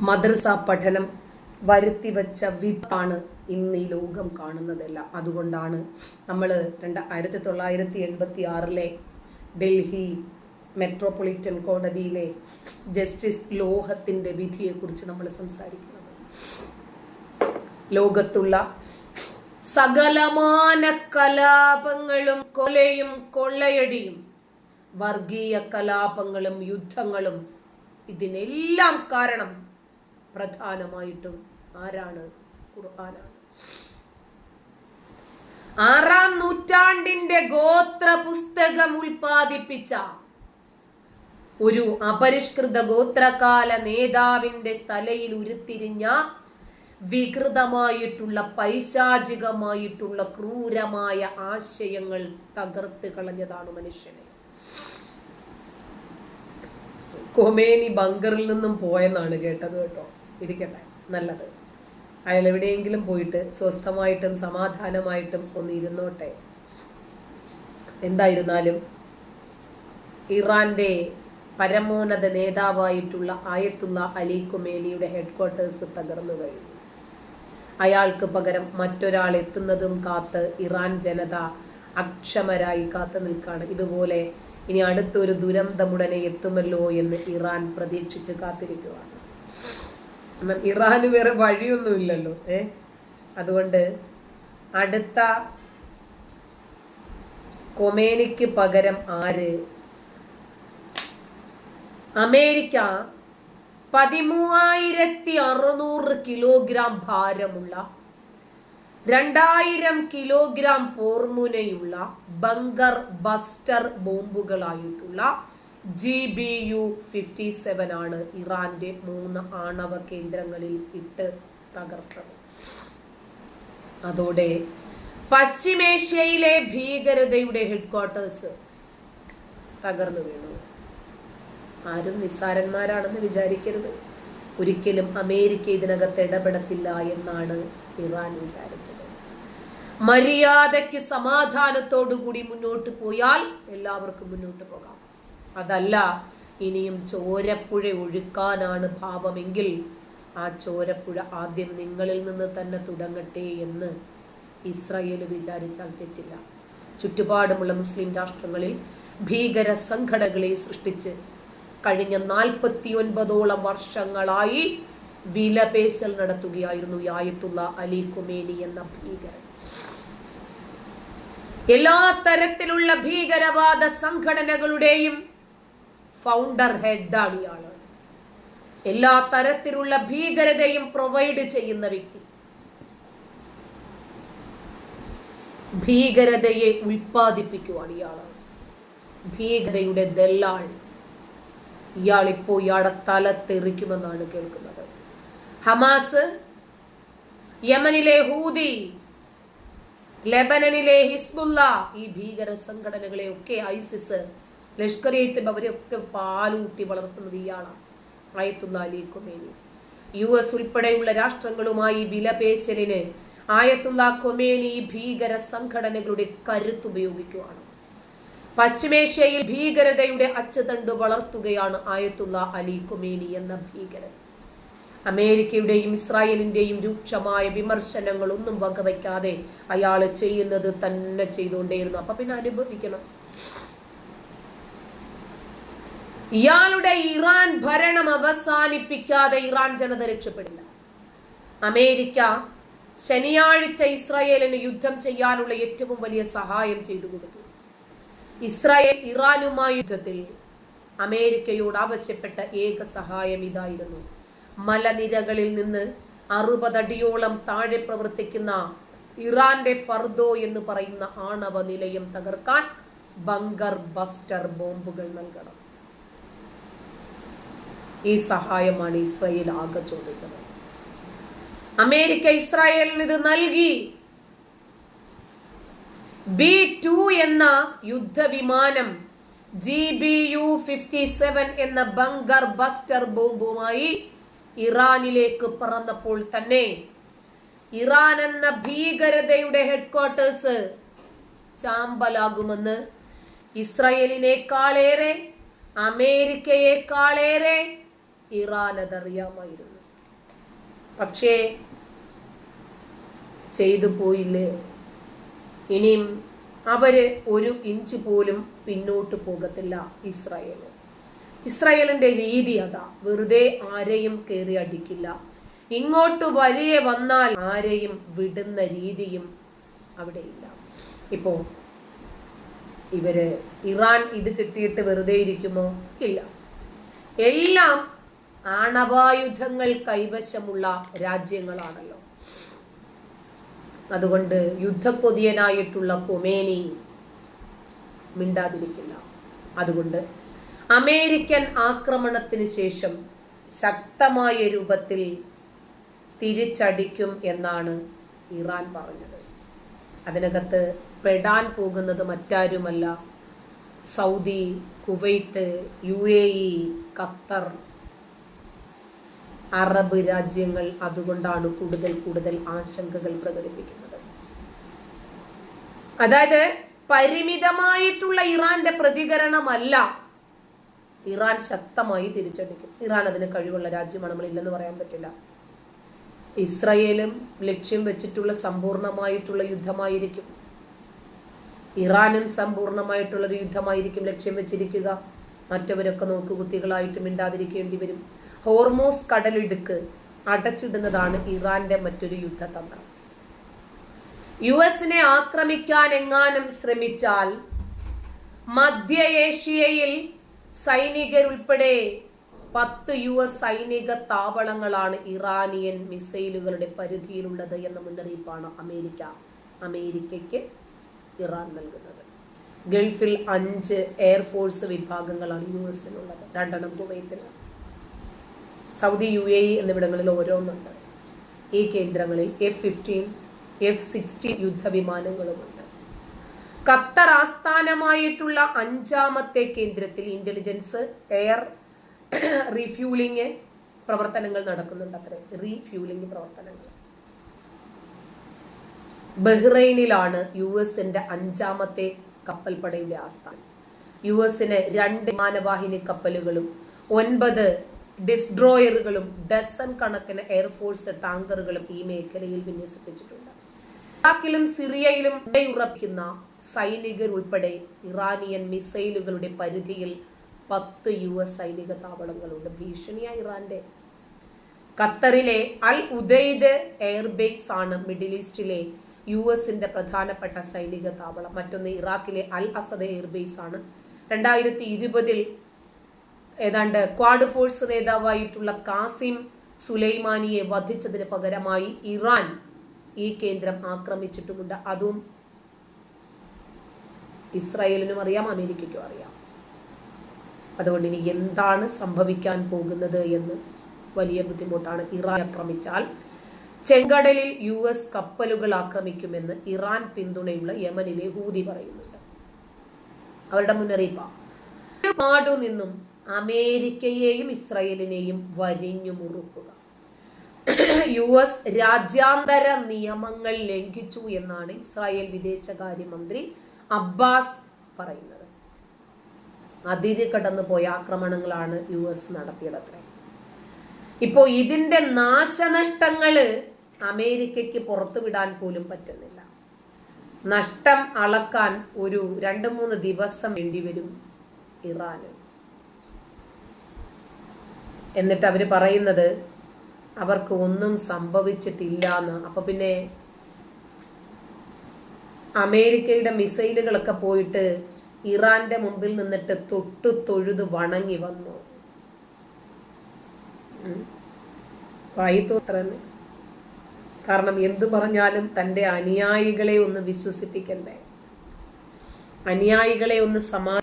മദ്രസ പഠനം വരുത്തിവെച്ച വിപ്പാണ് ഇന്ന് ഈ ലോകം കാണുന്നതെല്ലാം. അതുകൊണ്ടാണ് നമ്മൾ രണ്ട് ആയിരത്തി തൊള്ളായിരത്തി എൺപത്തി ആറിലെ ഡൽഹി മെട്രോപൊളിറ്റൻ കോടതിയിലെ ജസ്റ്റിസ് ലോഹത്തിന്റെ വിധിയെക്കുറിച്ച് നമ്മൾ സംസാരിക്കുന്നത്. ലോകത്തുള്ള സകലമാന കലാപങ്ങളും കൊലയും കൊള്ളയടിയും വർഗീയ കലാപങ്ങളും യുദ്ധങ്ങളും ഇതിനെല്ലാം കാരണം പ്രധാനമായിട്ടും ആരാണ്? ഖുർആനാണ്. ആറാം നൂറ്റാണ്ടിന്റെ ഗോത്ര പുസ്തകം ഉൽപാദിപ്പിച്ച ഒരു അപരിഷ്കൃത ഗോത്രകാല നേതാവിന്റെ തലയിൽ ഉരുത്തിരിഞ്ഞ വികൃതമായിട്ടുള്ള പൈശാചികമായിട്ടുള്ള ക്രൂരമായ ആശയങ്ങൾ തകർത്ത് കളഞ്ഞതാണ് മനുഷ്യനെ. കൊമേനി ബങ്കറിൽ നിന്നും പോയെന്നാണ് കേട്ടത് കേട്ടോ. ഇരിക്കട്ടെ. നല്ലത്. അയാൾ എവിടെയെങ്കിലും പോയിട്ട് സ്വസ്ഥമായിട്ടും സമാധാനമായിട്ടും ഒന്ന് ഇരുന്നോട്ടെ. എന്തായിരുന്നാലും ഇറാന്റെ പരമോന്നത നേതാവായിട്ടുള്ള ആയത്തുള്ള അലി കുമേനിയുടെ ഹെഡ്ക്വാർട്ടേഴ്സ് തകർന്നു കഴിഞ്ഞു. അയാൾക്ക് പകരം മറ്റൊരാൾ എത്തുന്നതും കാത്ത് ഇറാൻ ജനത അക്ഷമരായി കാത്തു നിൽക്കുകയാണ് ഇതുപോലെ ഇനി അടുത്തൊരു ദുരന്തമുടനെ എത്തുമല്ലോ എന്ന് ഇറാൻ പ്രതീക്ഷിച്ച് കാത്തിരിക്കുകയാണ് എന്നാൽ ഇറാന് വേറെ വഴിയൊന്നുമില്ലല്ലോ ഏ? അതുകൊണ്ട് അടുത്ത കൊമേനിക്ക് പകരം ആര്? അമേരിക്ക. പതിമൂവായിരത്തി അറുന്നൂറ് കിലോഗ്രാം ഭാരമുള്ള രണ്ടായിരം കിലോഗ്രാം പോർമുനയുള്ള bunker buster ബോംബുകളായിട്ടുള്ള G B U fifty seven ആണ് ഇറാന്റെ മൂന്ന് ആണവ കേന്ദ്രങ്ങളിൽ ഇട്ട് തകർത്തത്. അതോടെ പശ്ചിമേഷ്യയിലെ ഭീകരതയുടെ ഹെഡ്ക്വാർട്ടേഴ്സ് തകർന്നു വീണു. ആരും നിസ്സാരന്മാരാണെന്ന് വിചാരിക്കരുത്. ഒരിക്കലും അമേരിക്ക ഇതിനകത്ത് ഇടപെടത്തില്ല എന്നാണ് ഇറാൻ വിചാരിച്ചത്. മര്യാദയ്ക്ക് സമാധാനത്തോടുകൂടി മുന്നോട്ട് പോയാൽ എല്ലാവർക്കും മുന്നോട്ട് പോകാം. അതല്ല ഇനിയും ചോരപ്പുഴ ഒഴുക്കാനാണ് ഭാവമെങ്കിൽ ആ ചോരപ്പുഴ ആദ്യം നിങ്ങളിൽ നിന്ന് തന്നെ തുടങ്ങട്ടെ എന്ന് ഇസ്രയേൽ വിചാരിച്ചാൽ തെറ്റില്ല. ചുറ്റുപാടുമുള്ള മുസ്ലിം രാഷ്ട്രങ്ങളിൽ ഭീകര സംഘടനകളെ സൃഷ്ടിച്ച് കഴിഞ്ഞ നാൽപ്പത്തി ഒൻപതോളം വർഷങ്ങളായി വിലപേശൽ നടത്തുകയായിരുന്നു യായത്തുള്ള അലി കുമേനി എന്ന ഭീകരൻ. എല്ലാ തരത്തിലുള്ള ഭീകരവാദ സംഘടനകളുടെയും ഫൗണ്ടർ ഹെഡാണ് ഇയാൾ. എല്ലാ തരത്തിലുള്ള ഭീകരതയും പ്രൊവൈഡ് ചെയ്യുന്ന വ്യക്തി. ഭീകരതയെ ഉൽപ്പാദിപ്പിക്കുവാണ് ഇയാൾ. ഭീകരതയുടെ ദല്ലാൾ. ഇയാൾ ഇപ്പോ ഇയാളെ തല കേൾക്കുന്നത്. ഹമാസ് യമനിലെ ഹൂതി ലെബനനിലെ ഹിസ്ബുല്ല ഈ ഭീകര സംഘടനകളെ ഒക്കെ ഐസിസ് ലഷ്കർ ഇ അവരെയൊക്കെ പാലൂട്ടി വളർത്തുന്നത് ഇയാളാണ് Ayatollah Ali Khamenei U S ഉൾപ്പെടെയുള്ള രാഷ്ട്രങ്ങളുമായി വിലപേശലിന് ആയത്തുള്ള കൊമേനി ഭീകര സംഘടനകളുടെ കരുത്തുപയോഗിക്കുകയാണ് പശ്ചിമേഷ്യയിൽ ഭീകരതയുടെ അച്ചുതണ്ട് വളർത്തുകയാണ് ആയത്തുള്ള അലി കൊമേനി എന്ന ഭീകരൻ. അമേരിക്കയുടെയും ഇസ്രായേലിന്റെയും രൂക്ഷമായ വിമർശനങ്ങൾ ഒന്നും വകവയ്ക്കാതെ അയാൾ ചെയ്യുന്നത് തന്നെ ചെയ്തുകൊണ്ടേയിരുന്നു അപ്പൊ പിന്നെ അനുഭവിക്കണം. ഇയാളുടെ ഇറാൻ ഭരണം അവസാനിപ്പിക്കാതെ ഇറാൻ ജനത രക്ഷപ്പെടില്ല. അമേരിക്ക ശനിയാഴ്ച ഇസ്രായേലിന് യുദ്ധം ചെയ്യാനുള്ള ഏറ്റവും വലിയ സഹായം ചെയ്തു കൊടുത്തു. ഇസ്രായേൽ ഇറാനുമായി യുദ്ധത്തിൽ അമേരിക്കയോട് ആവശ്യപ്പെട്ട ഏക സഹായം ഇതായിരുന്നു. മലനിരകളിൽ നിന്ന് അറുപതടിയോളം താഴെ പ്രവർത്തിക്കുന്ന ഇറാന്റെ ഫർദോ എന്ന് പറയുന്ന ആണവ നിലയം തകർക്കാൻ ബങ്കർ ബസ്റ്റർ ബോംബുകൾ നൽകണം. ഈ സഹായമാണ് ഇസ്രായേൽ ആകെ ചോദിച്ചത്. അമേരിക്ക ഇസ്രായേലിന് ഇത് നൽകി. ബി ടു എന്ന യുദ്ധവിമാനം G B U fifty seven എന്ന ബങ്കർ ബസ്റ്റർ ബോംബുമായി ഇറാനിലേക്ക് പറന്നപ്പോൾ തന്നെ ഇറാൻ എന്ന ഭീകരതയുടെ ഹെഡ്ക്വാർട്ടേഴ്സ് ചാമ്പലാകുമെന്ന് ഇസ്രയേലിനേക്കാളേറെ അമേരിക്കയെക്കാളേറെ ഇറാൻ അതറിയാമായിരുന്നു. പക്ഷേ ചെയ്തു പോയില്ലേ? ഇനിയും അവർ ഒരു ഇഞ്ച് പോലും പിന്നോട്ട് പോകത്തില്ല ഇസ്രായേൽ ഇസ്രായേലിന്റെ രീതി അതാ. വെറുതെ ആരെയും കയറി അടിക്കില്ല. ഇങ്ങോട്ട് വലിയ വന്നാൽ ആരെയും വിടുന്ന രീതിയും അവിടെയില്ല. ഇപ്പോ ഇവർ ഇറാൻ ഇത് കിട്ടിയിട്ട് വെറുതെ ഇരിക്കുമോ? ഇല്ല. എല്ലാം ആണവായുധങ്ങൾ കൈവശമുള്ള രാജ്യങ്ങളാണല്ലോ. അതുകൊണ്ട് യുദ്ധക്കൊതിയനായിട്ടുള്ള കൊമേനി മിണ്ടാതിരിക്കില്ല. അതുകൊണ്ട് അമേരിക്കൻ ആക്രമണത്തിന് ശേഷം ശക്തമായ രൂപത്തിൽ തിരിച്ചടിക്കും എന്നാണ് ഇറാൻ പറഞ്ഞത്. അതിനകത്ത് പെടാൻ പോകുന്നത് മറ്റാരുമല്ല Saudi Kuwait U A E Qatar Arab രാജ്യങ്ങൾ അതുകൊണ്ടാണ് കൂടുതൽ കൂടുതൽ ആശങ്കകൾ പ്രകടിപ്പിക്കുന്നത്. അതായത് പരിമിതമായിട്ടുള്ള ഇറാന്റെ പ്രതികരണമല്ല. ഇറാൻ ശക്തമായി തിരിച്ചടിക്കും. ഇറാൻ അതിന് കഴിവുള്ള രാജ്യമാണ് നമ്മൾ ഇല്ലെന്ന് പറയാൻ പറ്റില്ല. ഇസ്രയേലും ലക്ഷ്യം വെച്ചിട്ടുള്ള സമ്പൂർണമായിട്ടുള്ള യുദ്ധമായിരിക്കും. ഇറാനും സമ്പൂർണമായിട്ടുള്ള ഒരു യുദ്ധമായിരിക്കും ലക്ഷ്യം വെച്ചിരിക്കുക. മറ്റവരൊക്കെ നോക്കുകുത്തികളായിട്ട് മിണ്ടാതിരിക്കേണ്ടി വരും. ഹോർമോസ് കടലിടുക്ക് അടച്ചിടുന്നതാണ് ഇറാന്റെ മറ്റൊരു യുദ്ധതന്ത്രം. യു എസിനെ ആക്രമിക്കാൻ എങ്ങാനും ശ്രമിച്ചാൽ മധ്യ ഏഷ്യയിൽ സൈനികരുൾപ്പെടെ പത്ത് യു എസ് സൈനിക താവളങ്ങളാണ് ഇറാനിയൻ മിസൈലുകളുടെ പരിധിയിലുള്ളത് എന്ന മുന്നറിയിപ്പാണ് അമേരിക്ക അമേരിക്കയ്ക്ക് ഇറാൻ നൽകുന്നത്. ഗൾഫിൽ അഞ്ച് എയർഫോഴ്സ് വിഭാഗങ്ങളാണ് യു എസിനുള്ളത് രണ്ടെണ്ണം കുവൈത്തിലാണ്. സൗദി യു എ ഇ എന്നിവിടങ്ങളിൽ ഓരോന്നുണ്ട്. ഈ കേന്ദ്രങ്ങളിൽ എഫ് ഫിഫ്റ്റീൻ എഫ് സിക്സ്റ്റീൻ യുദ്ധവിമാനങ്ങളുമുണ്ട്. ഖത്തർ ആസ്ഥാനമായിട്ടുള്ള അഞ്ചാമത്തെ കേന്ദ്രത്തിൽ ഇന്റലിജൻസ് എയർ റീഫ്യൂലിംഗ് പ്രവർത്തനങ്ങൾ നടക്കുന്നുണ്ട് അത്ര. റീഫ്യൂലിംഗ് പ്രവർത്തനങ്ങൾ. ബഹ്റൈനിലാണ് യു എസിന്റെ അഞ്ചാമത്തെ കപ്പൽപ്പടയുടെ ആസ്ഥാനം. യു എസിന് രണ്ട് വിമാനവാഹിനി കപ്പലുകളും ഒൻപത് ഡിസ്ട്രോയറുകളും ഡസൺ കണക്കിന് എയർഫോഴ്സ് ടാങ്കറുകളും ഈ മേഖലയിൽ വിന്യസിപ്പിച്ചിട്ടുണ്ട്. ഇറാഖിലും സിറിയയിലും ഉറപ്പിക്കുന്ന സൈനികർ ഉൾപ്പെടെ ഇറാനിയൻ മിസൈലുകളുടെ പരിധിയിൽ പത്ത് യു എസ് സൈനിക താവളങ്ങളുണ്ട്. ഭീഷണിയ ഇറാന്റെ. ഖത്തറിലെ അൽ ഉദൈദ് എയർബേസ് ആണ് മിഡിൽ ഈസ്റ്റിലെ യു എസിന്റെ പ്രധാനപ്പെട്ട സൈനിക താവളം. മറ്റൊന്ന് ഇറാഖിലെ അൽ അസദ് എയർബേസ് ആണ്. രണ്ടായിരത്തി ഇരുപതിൽ ഏതാണ്ട് ക്വാഡ് ഫോഴ്സ് നേതാവായിട്ടുള്ള കാസിം സുലൈമാനിയെ വധിച്ചതിന് പകരമായി ഇറാൻ ഈ കേന്ദ്രം ആക്രമിച്ചിട്ടുമുണ്ട്. അതും ഇസ്രായേലിനും അറിയാം അമേരിക്കയ്ക്കും അറിയാം. അതുകൊണ്ട് ഇനി എന്താണ് സംഭവിക്കാൻ പോകുന്നത് എന്ന് വലിയ ബുദ്ധിമുട്ടാണ്. ഇറാൻ ആക്രമിച്ചാൽ ചെങ്കടലിൽ യു എസ് കപ്പലുകൾ ആക്രമിക്കുമെന്ന് ഇറാൻ പിന്തുണയുള്ള യമനിലെ ഹൂതി പറയുന്നുണ്ട്. അവരുടെ മുന്നറിയിപ്പാണ് നിന്നും അമേരിക്കയെയും ഇസ്രയേലിനെയും വരിഞ്ഞു മുറുക്കുക. യു എസ് രാജ്യാന്തര നിയമങ്ങൾ ലംഘിച്ചു എന്നാണ് ഇസ്രായേൽ വിദേശകാര്യമന്ത്രി അബ്ബാസ് പറയുന്നത്. അതിര് കടന്നു പോയ ആക്രമണങ്ങളാണ് യു എസ് നടത്തിയതത്രേ ഇപ്പോ ഇതിന്റെ നാശനഷ്ടങ്ങൾ അമേരിക്കയ്ക്ക് പുറത്തുവിടാൻ പോലും പറ്റുന്നില്ല. നഷ്ടം അളക്കാൻ ഒരു രണ്ട് മൂന്ന് ദിവസം വേണ്ടിവരും ഇറാന്. എന്നിട്ട് അവർ പറയുന്നത് അവർക്ക് ഒന്നും സംഭവിച്ചിട്ടില്ല എന്ന് അപ്പൊ പിന്നെ അമേരിക്കയുടെ മിസൈലുകളൊക്കെ പോയിട്ട് ഇറാന്റെ മുമ്പിൽ നിന്നിട്ട് തൊട്ടു തൊഴുത് വണങ്ങി വന്നു. കാരണം എന്തു പറഞ്ഞാലും തന്റെ അനുയായികളെ ഒന്ന് വിശ്വസിപ്പിക്കണ്ടേ? അനുയായികളെ ഒന്ന് സമാ